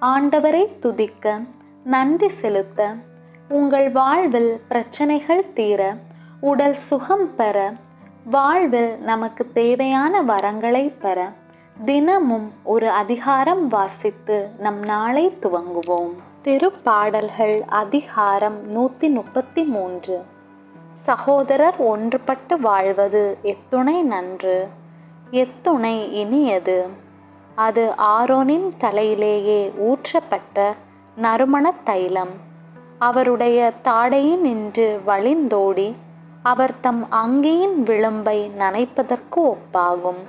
ஆண்டவரை துதிக்க நன்றி செலுத்த உங்கள் வாழ்வில் பிரச்சனைகள் தீர உடல் சுகம் பெற வாழ்வில் நமக்கு தேவையான வரங்களை பெற தினமும் ஒரு அதிகாரம் வாசித்து நம் நாளை துவங்குவோம். திருப்பாடல்கள் அதிகாரம் நூற்றி முப்பத்தி மூன்று. சகோதரர் ஒன்றுபட்டு வாழ்வது எத்துணை நன்று. எத்துணை இனியது. அது ஆரோனின் தலையிலேயே ஊற்றப்பட்ட நறுமணத் தைலம். அவருடைய தாடையின் நின்று வழிந்தோடி அவர் தம் அங்கியின் விளிம்பை நனைப்பதற்கு ஒப்பாகும்.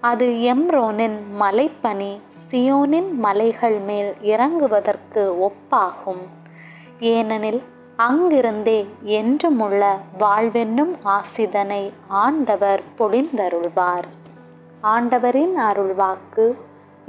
அது எம்ரோனின் மலைப்பனி சியோனின் மலைகள் மேல் இறங்குவதற்கு ஒப்பாகும். ஏனெனில் அங்கிருந்தே என்றுமுள்ள வாழ்வென்னும் ஆசிதனை ஆண்டவர் பொழிந்தருள்வார். ஆண்டவரின் அருள்வாக்கு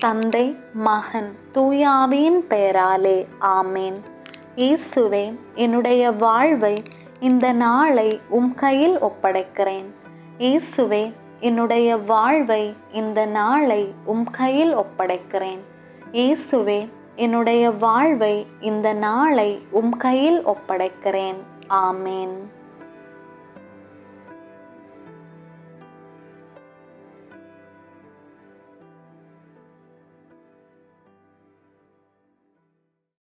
தந்தை மகன் தூயாவியின் பெயராலே ஆமேன். இயேசுவே என்னுடைய வாழ்வை இந்த நாளை உம் கையில் ஒப்படைக்கிறேன். இயேசுவே என்னுடைய வாழ்வை இந்த நாளை உம் கையில் ஒப்படைக்கிறேன். இயேசுவே என்னுடைய வாழ்வை இந்த நாளை உம் கையில் ஒப்படைக்கிறேன். ஆமேன்.